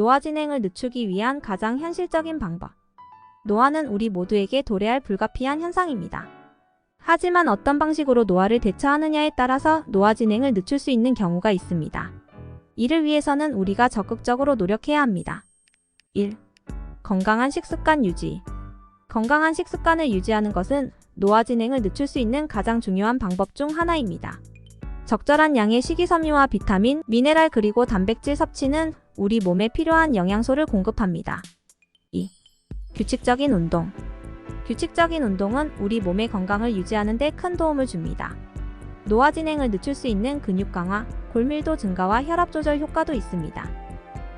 노화 진행을 늦추기 위한 가장 현실적인 방법. 노화는 우리 모두에게 도래할 불가피한 현상입니다. 하지만 어떤 방식으로 노화를 대처하느냐에 따라서 노화 진행을 늦출 수 있는 경우가 있습니다. 이를 위해서는 우리가 적극적으로 노력해야 합니다. 1. 건강한 식습관 유지. 건강한 식습관을 유지하는 것은 노화 진행을 늦출 수 있는 가장 중요한 방법 중 하나입니다. 적절한 양의 식이섬유와 비타민, 미네랄 그리고 단백질 섭취는 우리 몸에 필요한 영양소를 공급합니다. 2. 규칙적인 운동. 규칙적인 운동은 우리 몸의 건강을 유지하는 데 큰 도움을 줍니다. 노화 진행을 늦출 수 있는 근육 강화, 골밀도 증가와 혈압 조절 효과도 있습니다.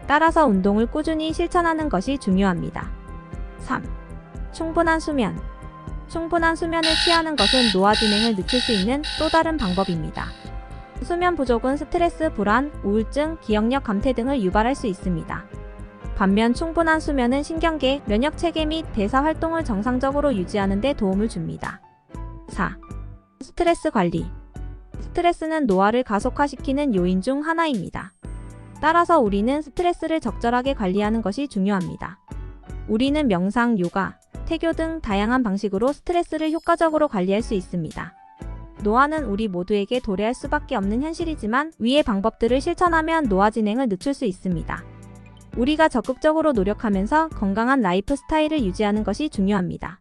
따라서 운동을 꾸준히 실천하는 것이 중요합니다. 3. 충분한 수면. 충분한 수면을 취하는 것은 노화 진행을 늦출 수 있는 또 다른 방법입니다. 수면 부족은 스트레스, 불안, 우울증, 기억력 감퇴 등을 유발할 수 있습니다. 반면 충분한 수면은 신경계, 면역 체계 및 대사 활동을 정상적으로 유지하는 데 도움을 줍니다. 4. 스트레스 관리. 스트레스는 노화를 가속화시키는 요인 중 하나입니다. 따라서 우리는 스트레스를 적절하게 관리하는 것이 중요합니다. 우리는 명상, 요가, 태교 등 다양한 방식으로 스트레스를 효과적으로 관리할 수 있습니다. 노화는 우리 모두에게 도래할 수밖에 없는 현실이지만 위의 방법들을 실천하면 노화 진행을 늦출 수 있습니다. 우리가 적극적으로 노력하면서 건강한 라이프 스타일을 유지하는 것이 중요합니다.